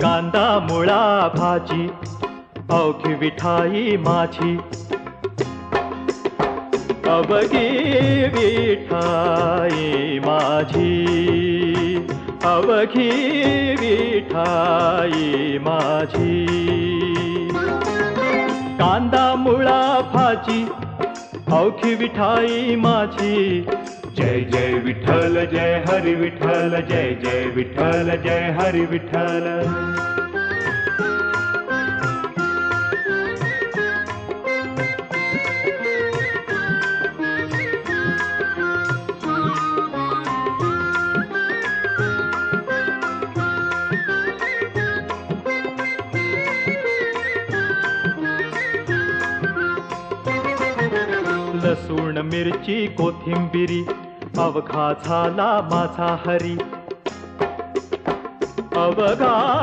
कांदा मुळा भाजी अवघी विठाई माझी. अवघी विठाई माझी. अवघी विठाई माझी. कांदा मुळा भाजी अवघी विठाई माझी. जय जय हरी विठ्ठल जय जय विठल जय हरी विठल लसूण मिरची कोथिंबिरी अवघा झाला माझा हरी. अवघा